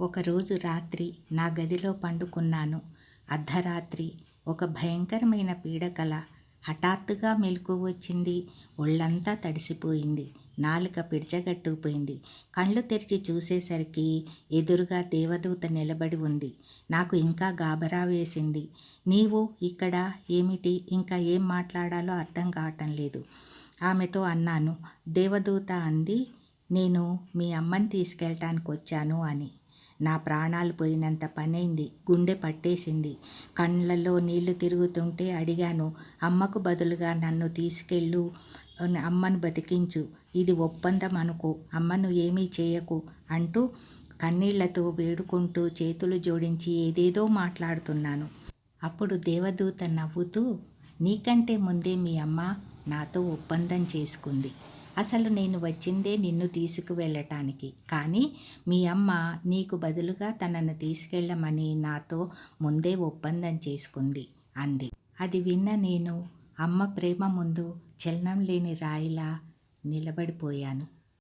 ఒకరోజు రాత్రి నా గదిలో పండుకున్నాను. అర్ధరాత్రి ఒక భయంకరమైన పీడకల హఠాత్తుగా మెలకు వచ్చింది. ఒళ్ళంతా తడిసిపోయింది. నాలుక పిడిచగట్టుకుపోయింది. కళ్ళు తెరిచి చూసేసరికి ఎదురుగా దేవదూత నిలబడి ఉంది. నాకు ఇంకా గాబరా వేసింది. నీవు ఇక్కడ ఏమిటి? ఇంకా ఏం మాట్లాడాలో అర్థం కావటం లేదు. ఆమెతో అన్నాను. దేవదూత అంది నేను మీ అమ్మని తీసుకెళ్ళటానికి వచ్చాను అని. నా ప్రాణాలు పోయినంత పనైంది గుండె పట్టేసింది. కళ్ళల్లో నీళ్ళు తిరుగుతుంటే అడిగాను అమ్మకు బదులుగా నన్ను తీసుకెళ్ళు అమ్మను బతికించు. ఇది ఒప్పందం అనుకో అమ్మను ఏమీ చేయకు అంటూ కన్నీళ్ళతో వేడుకుంటూ చేతులు జోడించి ఏదేదో మాట్లాడుతున్నాను. అప్పుడు దేవదూత నవ్వుతూ నీకంటే ముందే మీ అమ్మ నాతో ఒప్పందం చేసుకుంది. అసలు నేను వచ్చిందే నిన్ను తీసుకువెళ్ళటానికి. కానీ మీ అమ్మ నీకు బదులుగా తనను తీసుకెళ్ళమని నాతో ముందే ఒప్పందం చేసుకుంది అంది. అది విన్న నేను అమ్మ ప్రేమ ముందు చలనం లేని రాయిలా నిలబడిపోయాను.